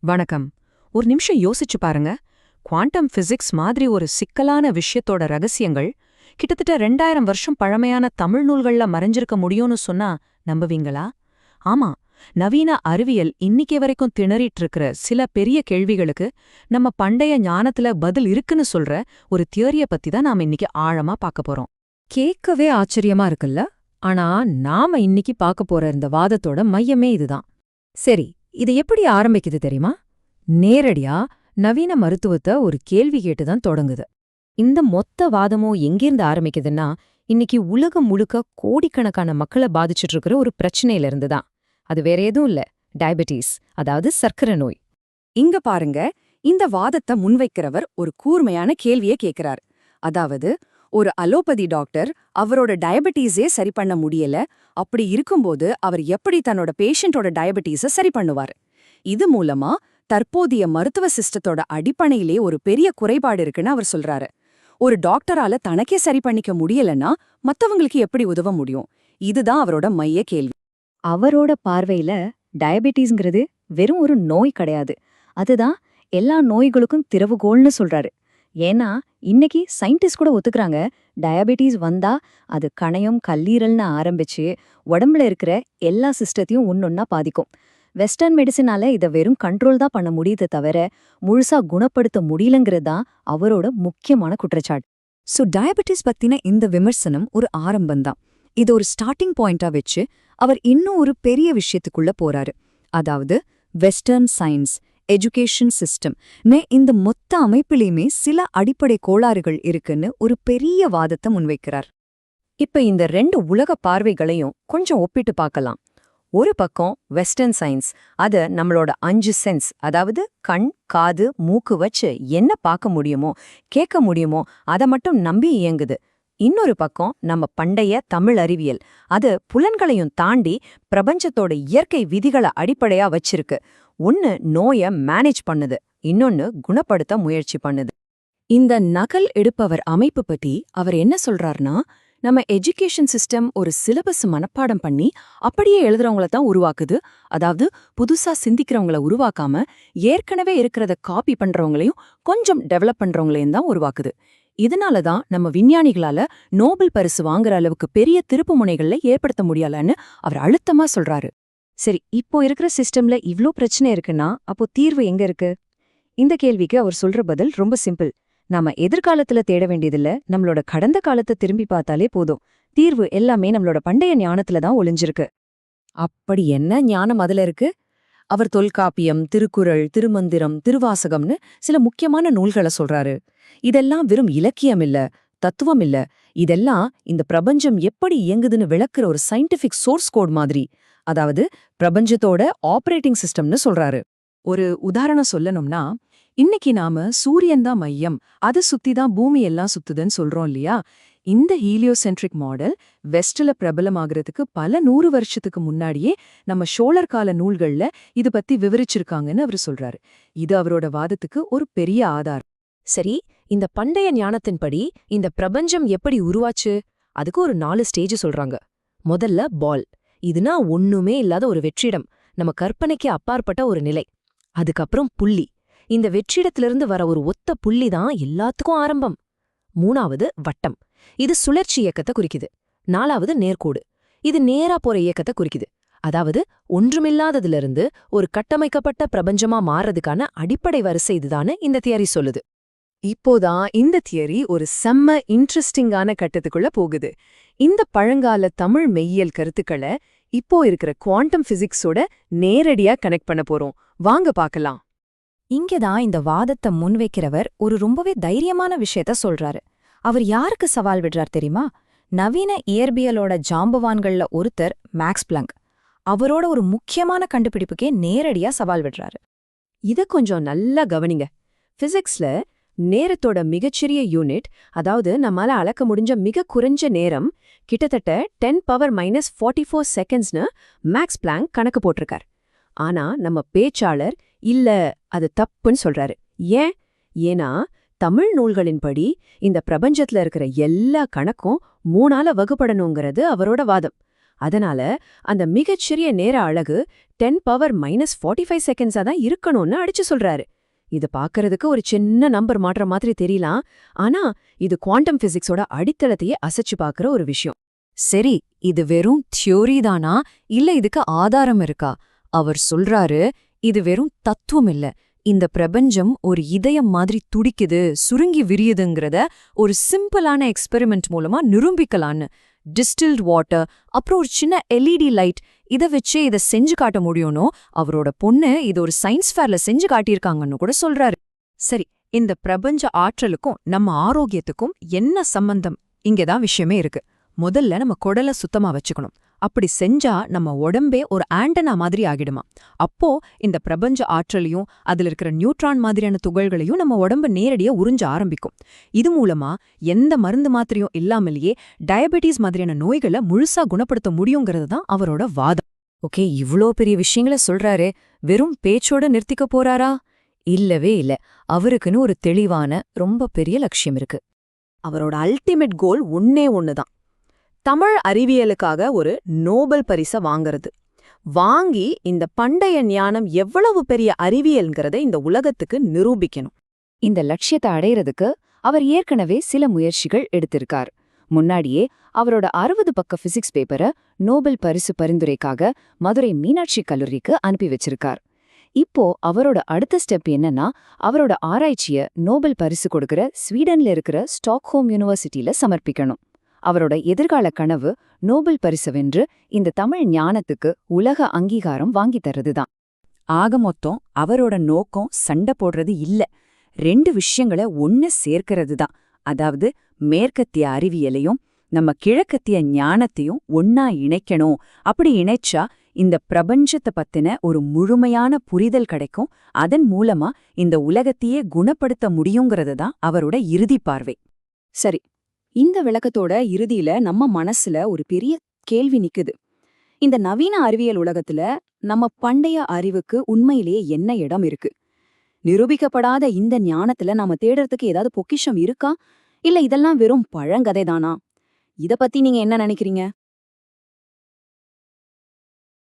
வணக்கம். ஒரு நிமிஷம் யோசிச்சு பாருங்க. குவாண்டம் ஃபிசிக்ஸ் மாதிரி ஒரு சிக்கலான விஷயத்தோட ரகசியங்கள் கிட்டத்தட்ட ரெண்டாயிரம் வருஷம் பழமையான தமிழ் நூல்கள்ல மறைஞ்சிருக்க முடியும்னு சொன்னா நம்புவீங்களா? ஆமா. நவீன அறிவியல் இன்னிக்கே வரைக்கும் திணறிட்டு இருக்கிற சில பெரிய கேள்விகளுக்கு நம்ம பண்டைய ஞானத்துல பதில் இருக்குன்னு சொல்ற ஒரு தியரிய பத்தி தான் நாம இன்னைக்கு ஆழமா பார்க்க போறோம். கேட்கவே ஆச்சரியமா இருக்குல்ல? ஆனா நாம இன்னைக்கு பார்க்க போற இந்த வாதத்தோட மையமே இதுதான். சரி இது எப்படி ஆரம்பிக்குது தெரியுமா? நேரடியா நவீன மருத்துவத்தை ஒரு கேள்வி கேட்டுதான் தொடங்குது. இந்த மொத்த வாதமும் எங்கிருந்து ஆரம்பிக்குதுன்னா இன்னைக்கு உலகம் முழுக்க கோடிக்கணக்கான மக்களை பாதிச்சுட்டு இருக்கிற ஒரு பிரச்சனையில இருந்துதான் அது வேற எதுவும் இல்ல. டயபெட்டிஸ் அதாவது சர்க்கரை நோய். இங்க பாருங்க இந்த வாதத்தை முன்வைக்கிறவர் ஒரு கூர்மையான கேள்வியை கேட்கிறார் அதாவது ஒரு அலோபதி டாக்டர் அவரோட டயபெட்டீஸே சரி பண்ண முடியல. அப்படி இருக்கும்போது அவர் எப்படி தன்னோட பேஷண்டோட டயபெட்டீஸை சரி பண்ணுவார்? இது மூலமா தற்போதைய மருத்துவ சிஸ்டத்தோட அடிப்படையிலே ஒரு பெரிய குறைபாடு இருக்குன்னு அவர் சொல்றாரு. ஒரு டாக்டரால தனக்கே சரி பண்ணிக்க முடியலன்னா மத்தவங்களுக்கு எப்படி உதவ முடியும்? இதுதான் அவரோட மைய கேள்வி. அவரோட பார்வையில டயபெட்டிஸ்ங்கிறது வெறும் ஒரு நோய் கிடையாது. அதுதான் எல்லா நோய்களுக்கும் திறவுகோல்னு சொல்றாரு. ஏன்னா இன்னைக்கு சயின்டிஸ்ட் கூட ஒத்துக்கிறாங்க. டயபெட்டிஸ் வந்தா அது கணையம் கல்லீரல்னு ஆரம்பிச்சு உடம்புல இருக்கிற எல்லா சிஸ்டத்தையும் ஒன்னொன்னா பாதிக்கும். வெஸ்டர்ன் மெடிசினால இதை வெறும் கண்ட்ரோல் தான் பண்ண முடியுது தவிர முழுசா குணப்படுத்த முடியலங்கிறது தான் அவரோட முக்கியமான குற்றச்சாட்டு. சோ டயபெட்டிஸ் பத்தின இந்த விமர்சனம் ஒரு ஆரம்பம்தான் இது ஒரு ஸ்டார்டிங் பாயிண்டா வச்சு அவர் இன்னும் ஒரு பெரிய விஷயத்துக்குள்ள போறாரு. அதாவது வெஸ்டர்ன் சயின்ஸ் எஜுகேஷன் சிஸ்டம் இந்த மொத்த அமைப்பிலையுமே சில அடிப்படை கோளாறுகள் இருக்குன்னு ஒரு பெரிய வாதத்தை முன்வைக்கிறார். இப்ப இந்த ரெண்டு உலக பார்வைகளையும் கொஞ்சம் ஒப்பிட்டு பார்க்கலாம். ஒரு பக்கம் வெஸ்டர்ன் சயின்ஸ் அது நம்மளோட அஞ்சு சென்ஸ் அதாவது கண் காது மூக்கு வச்சு என்ன பார்க்க முடியுமோ கேட்க முடியுமோ அதை மட்டும் நம்பி இயங்குது. இன்னொரு பக்கம் நம்ம பண்டைய தமிழ் அறிவியல் அது புலன்களையும் தாண்டி பிரபஞ்சத்தோட இயற்கை விதிகளை அடிப்படையா வச்சிருக்கு. ஒன்னு நோய மேனேஜ் பண்ணுது இன்னொன்னு குணப்படுத்த முயற்சி பண்ணுது. இந்த நகல் எடுப்பவர் அமைப்பு பத்தி அவர் என்ன சொல்றார்னா நம்ம எஜுகேஷன் சிஸ்டம் ஒரு சிலபஸ் மனப்பாடம் பண்ணி அப்படியே எழுதுறவங்கள தான் உருவாக்குது. அதாவது புதுசா சிந்திக்கிறவங்கள உருவாக்காம ஏற்கனவே இருக்கிறத காப்பி பண்றவங்களையும் கொஞ்சம் டெவலப் பண்றவங்களையும் தான் உருவாக்குது. இதனால தான் நம்ம விஞ்ஞானிகளால நோபல் பரிசு வாங்குற அளவுக்கு பெரிய திருப்பு முனைகள்ல ஏற்படுத்த முடியலன்னு அவர் அழுத்தமா சொல்றாரு. சரி இப்போ இருக்கிற சிஸ்டம்ல இவ்ளோ பிரச்சனை இருக்குன்னா அப்போ தீர்வு எங்க இருக்கு? இந்த கேள்விக்கு அவர் சொல்ற பதில் ரொம்ப சிம்பிள் நாம எதிர்காலத்துல தேட வேண்டியதில்ல நம்மளோட கடந்த காலத்தை திரும்பி பார்த்தாலே போதும். தீர்வு எல்லாமே நம்மளோட பண்டைய ஞானத்துல தான் ஒளிஞ்சிருக்கு. அப்படி என்ன ஞானம் அதுல இருக்கு? அவர் தொல்காப்பியம் திருக்குறள் திருமந்திரம் திருவாசகம்னு சில முக்கியமான நூல்களை சொல்றாரு. இதெல்லாம் வெறும் இலக்கியம் இல்ல தத்துவம் இல்ல. இதெல்லாம் இந்த பிரபஞ்சம் எப்படி இயங்குதுன்னு விளக்குற ஒரு சயின்டிபிக் சோர்ஸ் கோட் மாதிரி. அதாவது பிரபஞ்சத்தோட ஆபரேட்டிங் சிஸ்டம்னு சொல்றாரு. ஒரு உதாரணம் சொல்லணும்னா இன்னைக்கு நாம சூரியன் தான் மையம் அதை சுத்தி தான் பூமி எல்லாம் சுத்துதுன்னு சொல்றோம் இல்லையா? இந்த ஹீலியோசென்ட்ரிக் மாடல் வெஸ்ட்ல பிரபலமாகறதுக்கு பல நூறு வருஷத்துக்கு முன்னாடியே நம்ம சோழர் கால நூல்கள்ல இது பத்தி விவரிச்சிருக்காங்கன்னு அவர் சொல்றாரு. இது அவரோட வாதத்துக்கு ஒரு பெரிய ஆதாரம். சரி இந்த பண்டைய ஞானத்தின்படி இந்த பிரபஞ்சம் எப்படி உருவாச்சு? அதுக்கு ஒரு நாலு ஸ்டேஜ் சொல்றாங்க. முதல்ல பால் இதுனா ஒண்ணுமே இல்லாத ஒரு வெற்றிடம் நம்ம கற்பனைக்கு அப்பாற்பட்ட ஒரு நிலை. அதுக்கப்புறம் புள்ளி. இந்த வெற்றிடத்திலிருந்து வர ஒரு ஒத்த புள்ளி தான் எல்லாத்துக்கும் ஆரம்பம். மூணாவது வட்டம். இது சுழற்சி இயக்கத்தை குறிக்குது. நாலாவது நேர்கோடு. இது நேரா போற இயக்கத்தை குறிக்குது. அதாவது ஒன்றுமில்லாததிலிருந்து ஒரு கட்டமைக்கப்பட்ட பிரபஞ்சமா மாறதுக்கான அடிப்படை வரிசை இதுதான்னு இந்த தியரி சொல்லுது. இப்போதான் இந்த தியரி ஒரு செம்ம இன்ட்ரெஸ்டிங்கான கட்டத்துக்குள்ள போகுது. இந்த பழங்கால தமிழ் மெய்யியல் கருத்துக்களை இப்போ இருக்கிற குவாண்டம் பிசிக்ஸோட நேரடியா கனெக்ட் பண்ண போறோம். வாங்க பார்க்கலாம். இங்கதான் இந்த வாதத்தை முன்வைக்கிறவர் ஒரு ரொம்பவே தைரியமான விஷயத்த சொல்றாரு. அவர் யாருக்கு சவால் விடுறார் தெரியுமா? நவீன இயற்பியலோட ஜாம்பவான்கள்ல ஒருத்தர் மேக்ஸ் பிளங்க். அவரோட ஒரு முக்கியமான கண்டுபிடிப்புக்கே நேரடியா சவால் விடுறாரு. இத கொஞ்சம் நல்லா கவனிங்க. பிசிக்ஸ்ல நேரத்தோட மிகச்சிறிய யூனிட் அதாவது நம்மால அளக்க முடிஞ்ச மிக குறைஞ்ச நேரம் கிட்டத்தட்ட ten power minus forty four செகண்ட்ஸ்னு Max Planck கணக்கு போட்டிருக்கார். ஆனா நம்ம பேச்சாளர் இல்ல அது தப்புன்னு சொல்றாரு. ஏன்? ஏன்னா தமிழ் நூல்களின்படி இந்த பிரபஞ்சத்துல இருக்கிற எல்லா கணக்கும் மூணால வகுப்படணுங்கிறது அவரோட வாதம். அதனால அந்த மிகச்சிறிய நேர அழகு ten power minus forty five செகண்ட்ஸா தான் இருக்கணும்னு அடிச்சு சொல்றாரு. இது பார்க்கறதுக்கு ஒரு சின்ன நம்பர் மாற்ற மாதிரி தெரியலாம். ஆனா இது குவாண்டம் பிசிக்ஸோட அடித்தளத்தையே அசைச்சு பார்க்கற ஒரு விஷயம். சரி இது வெறும் தியோரி தானா? இல்ல இதுக்கு ஆதாரம் இருக்கா? அவர் சொல்றாரு இது வெறும் தத்துவம் இல்ல. இந்த பிரபஞ்சம் ஒரு இதயம் மாதிரி துடிக்குது சுருங்கி விரியுதுங்கிறத ஒரு சிம்பிளான எக்ஸ்பெரிமெண்ட் மூலமா நிரூபிக்கலான்னு. டிஸ்டில்ட் வாட்டர் அப்புறம் ஒரு சின்ன எல்இடி லைட் இத வச்சே இத செஞ்சு காட்ட முடியும்னோ அவரோட பொண்ணு இது ஒரு சயின்ஸ் ஃபேர்ல செஞ்சு காட்டியிருக்காங்கன்னு கூட சொல்றாரு. சரி இந்த பிரபஞ்ச ஆற்றலுக்கும் நம்ம ஆரோக்கியத்துக்கும் என்ன சம்பந்தம்? இங்கதான் விஷயமே இருக்கு. முதல்ல நம்ம குடலை சுத்தமா வச்சுக்கணும். அப்படி செஞ்சா நம்ம உடம்பே ஒரு ஆண்டனா மாதிரி ஆகிடுமா? அப்போ இந்த பிரபஞ்ச ஆற்றலையும் அதுல இருக்கிற நியூட்ரான் மாதிரியான துகள்களையும் நம்ம உடம்பு நேரடியா உறிஞ்ச ஆரம்பிக்கும். இது மூலமா எந்த மருந்து மாத்திரையும் இல்லாமலேயே டயபெட்டிஸ் மாதிரியான நோய்களை முழுசா குணப்படுத்த முடியுங்கிறது தான் அவரோட வாதம். ஓகே இவ்ளோ பெரிய விஷயங்கள சொல்றாரே. வெறும் பேச்சோட நிறுத்திக்க போறாரா? இல்லவே இல்ல. அவருக்குன்னு ஒரு தெளிவான ரொம்ப பெரிய லட்சியம் இருக்கு. அவரோட அல்டிமேட் கோல் ஒன்னே ஒண்ணுதான். தமிழ் அறிவியலுக்காக ஒரு நோபல் பரிசை வாங்குறது. வாங்கி இந்த பண்டைய ஞானம் எவ்வளவு பெரிய அறிவியல்ங்கிறத இந்த உலகத்துக்கு நிரூபிக்கணும். இந்த லட்சியத்தை அடையறதுக்கு அவர் ஏற்கனவே சில முயற்சிகள் எடுத்திருக்கார். முன்னாடியே அவரோட அறுபது பக்க பிசிக்ஸ் பேப்பரை நோபல் பரிசு பரிந்துரைக்காக மதுரை மீனாட்சி கல்லூரிக்கு அனுப்பி வச்சிருக்கார். இப்போ அவரோட அடுத்த ஸ்டெப் என்னன்னா அவரோட ஆராய்ச்சிய நோபல் பரிசு கொடுக்கிற ஸ்வீடன்ல இருக்கிற ஸ்டாக்ஹோம் யூனிவர்சிட்டியில சமர்ப்பிக்கணும். அவரோட எதிர்கால கனவு நோபல் பரிசு வென்று இந்த தமிழ் ஞானத்துக்கு உலக அங்கீகாரம் வாங்கி தர்றதுதான். ஆக மொத்தம் அவரோட நோக்கம் சண்டை போடுறது இல்ல. ரெண்டு விஷயங்கள ஒன்னு சேர்க்கிறது தான் அதாவது மேற்கத்திய அறிவியலையும் நம்ம கிழக்கத்திய ஞானத்தையும் ஒன்னா இணைக்கணும். அப்படி இணைச்சா இந்த பிரபஞ்சத்தை பத்தின ஒரு முழுமையான புரிதல் கிடைக்கும். அதன் மூலமா இந்த உலகத்தையே குணப்படுத்த முடியுங்கிறது தான் அவரோட இறுதி பார்வை. சரி இந்த விளக்கத்தோட இறுதியில நம்ம மனசுல ஒரு பெரிய கேள்வி நிக்குது. இந்த நவீன அறிவியல் உலகத்துல நம்ம பண்டைய அறிவுக்கு உண்மையிலேயே என்ன இடம் இருக்கு? நிரூபிக்கப்படாத இந்த ஞானத்துல நாம தேடுறதுக்கு ஏதாவது பொக்கிஷம் இருக்கா? இல்ல இதெல்லாம் வெறும் பழங்கதை தானா இத பத்தி நீங்க என்ன நினைக்கிறீங்க?